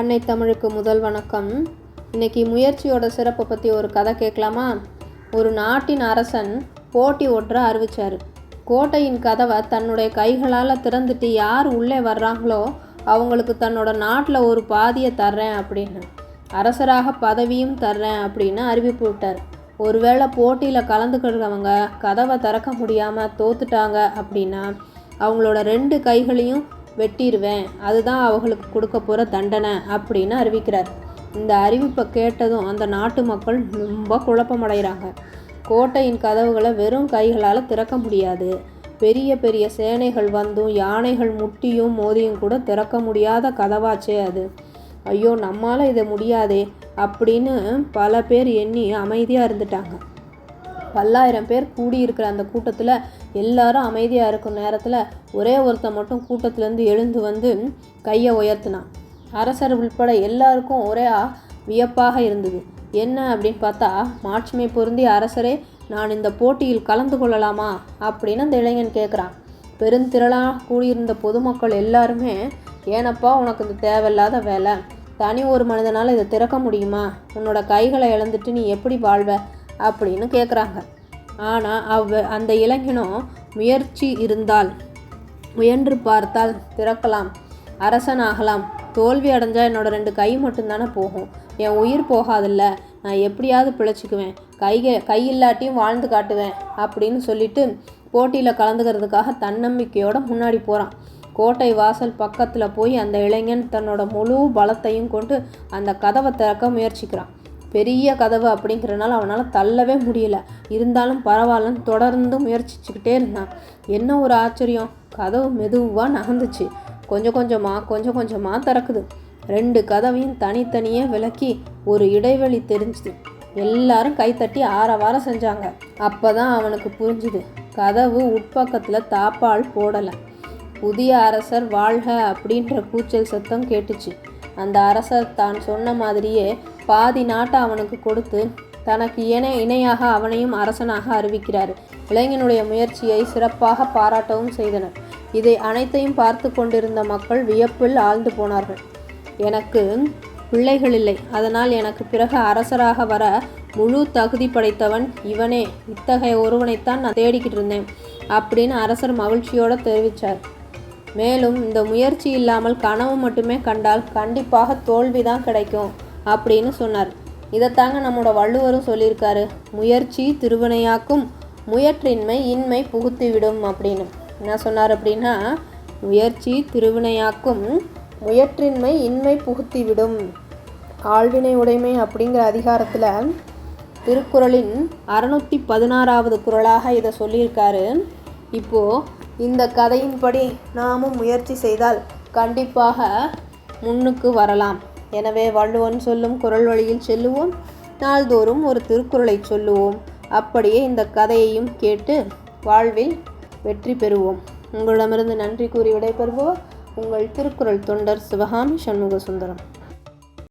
அன்னை தமிழுக்கு முதல் வணக்கம். இன்னைக்கு முயற்சியோட சிறப்பை பற்றி ஒரு கதை கேட்கலாமா? ஒரு நாட்டின் அரசன் போட்டி ஒற்ற அறிவிச்சார். கோட்டையின் கதவை தன்னுடைய கைகளால் திறந்துட்டு யார் உள்ளே வர்றாங்களோ அவங்களுக்கு தன்னோட நாட்டில் ஒரு பாதியை தர்றேன் அப்படின்னு. அரசராக பதவியும் தர்றேன் அப்படின்னு அறிவிப்பு விட்டார். ஒருவேளை போட்டியில் கலந்துக்கிறவங்க கதவை திறக்க முடியாமல் தோத்துட்டாங்க அப்படின்னா அவங்களோட ரெண்டு கைகளையும் வெட்டிடுவேன் அதுதான் அவர்களுக்கு கொடுக்க போகிற தண்டனை அப்படின்னு அறிவிக்கிறார். இந்த அறிவிப்பை கேட்டதும் அந்த நாட்டு மக்கள் ரொம்ப குழப்பமடைகிறாங்க. கோட்டையின் கதவுகளை வெறும் கைகளால் திறக்க முடியாது. பெரிய பெரிய சேனைகள் வந்தும் யானைகள் முட்டியும் மோதியும் கூட திறக்க முடியாத கதவாச்சே அது. ஐயோ நம்மால் இதை முடியாதே அப்படின்னு பல பேர் எண்ணி அமைதியாக இருந்துட்டாங்க. பல்லாயிரம் பேர் கூடியிருக்கிற அந்த கூட்டத்தில் எல்லாரும் அமைதியாக இருக்கும் நேரத்தில் ஒரே ஒருத்தன் மட்டும் கூட்டத்திலேருந்து எழுந்து வந்து கையை உயர்த்தினான். அரசர் உள்பட எல்லாருக்கும் ஒரே வியப்பாக இருந்தது. என்ன அப்படின்னு பார்த்தா மாட்சிமை பொருந்திய அரசரே நான் இந்த போட்டியில் கலந்து கொள்ளலாமா அப்படின்னு அந்த இளைஞன் கேட்குறான் பெருந்திரளாக கூடியிருந்த பொதுமக்கள் எல்லாருமே ஏனப்பா உனக்கு இது தேவையில்லாத வேலை. தனி ஒரு மனிதனால் இதை திறக்க முடியுமா? உன்னோட கைகளை இழந்துட்டு நீ எப்படி வாழ்வ? அப்படின்னு கேட்குறாங்க ஆனால் அவ் அந்த இளைஞனும் முயற்சி இருந்தால் முயன்று பார்த்தால் திறக்கலாம் அரசனாகலாம். தோல்வி அடைஞ்சால் என்னோட ரெண்டு கை மட்டும்தானே போகும். என் உயிர் போகாதில்ல. நான் எப்படியாவது பிழைச்சிக்குவேன். கை கை இல்லாட்டியும் வாழ்ந்து காட்டுவேன் அப்படின்னு சொல்லிட்டு போட்டியில் கலந்துக்கிறதுக்காக தன்னம்பிக்கையோடு முன்னாடி போகிறான் கோட்டை வாசல் பக்கத்தில் போய் அந்த இளைஞன் தன்னோட முழு பலத்தையும் கொண்டு அந்த கதவை திறக்க முயற்சிக்கிறான். பெரிய கதவு அப்படிங்கிறனால அவனால் தள்ளவே முடியல. இருந்தாலும் பரவாயில்லன்னு தொடர்ந்து முயற்சிச்சுக்கிட்டே இருந்தான். என்ன ஒரு ஆச்சரியம். கதவு மெதுவாக நகர்ந்துச்சு. கொஞ்சம் கொஞ்சமாக கொஞ்சம் கொஞ்சமாக திறக்குது. ரெண்டு கதவையும் தனித்தனியே விலக்கி ஒரு இடைவெளி தெரிஞ்சுது. எல்லாரும் கைத்தட்டி ஆரவாரம் செஞ்சாங்க. அப்போ தான் அவனுக்கு புரிஞ்சுது. கதவு உட்பக்கத்தில் தாப்பால் போடலை. புதிய அரசர் வாழ்க அப்படின்ற கூச்சல் சத்தம் கேட்டுச்சு. அந்த அரசர் தான் சொன்ன மாதிரியே பாதி நாட்டை அவனுக்கு கொடுத்து தனக்கு இணை இணையாக அவனையும் அரசனாக அறிவிக்கிறார். இளைஞனுடைய முயற்சியை சிறப்பாக பாராட்டவும் செய்தனர். இதை அனைத்தையும் பார்த்து கொண்டிருந்த மக்கள் வியப்பில் ஆழ்ந்து போனார்கள். எனக்கு பிள்ளைகள் இல்லை அதனால் எனக்கு பிறகு அரசராக வர முழு தகுதி படைத்தவன் இவனே. இத்தகைய ஒருவனைத்தான் நான் தேடிக்கிட்டு இருந்தேன் அப்படின்னு அரசர் மகிழ்ச்சியோடு தெரிவித்தார் மேலும் இந்த முயற்சி இல்லாமல் கனவு மட்டுமே கண்டால் கண்டிப்பாக தோல்வி தான் கிடைக்கும் அப்படின்னு சொன்னார். இதைத்தாங்க நம்மளோட வள்ளுவரும் சொல்லியிருக்காரு. முயற்சி திருவினையாக்கும் முயற்றின்மை இன்மை புகுத்திவிடும் அப்படின்னு. என்ன சொன்னார் அப்படின்னா முயற்சி திருவினையாக்கும் முயற்றின்மை இன்மை புகுத்திவிடும். ஆழ்வினை உடைமை அப்படிங்கிற அதிகாரத்தில் திருக்குறளின் அறுநூற்றி பதினாறாவது குறளாக இதை சொல்லியிருக்காரு. இப்போது இந்த கதையின்படி நாமும் முயற்சி செய்தால் கண்டிப்பாக முன்னுக்கு வரலாம். எனவே வள்ளுவன் சொல்லும் குரல் வழியில் செல்லுவோம். நாள்தோறும் ஒரு திருக்குறளை சொல்லுவோம். அப்படியே இந்த கதையையும் கேட்டு வாழ்வில் வெற்றி பெறுவோம். உங்களிடமிருந்து நன்றி கூறி விடைபெறுவோம். உங்கள் திருக்குறள் தொண்டர் சிவகாமி சண்முக சுந்தரம்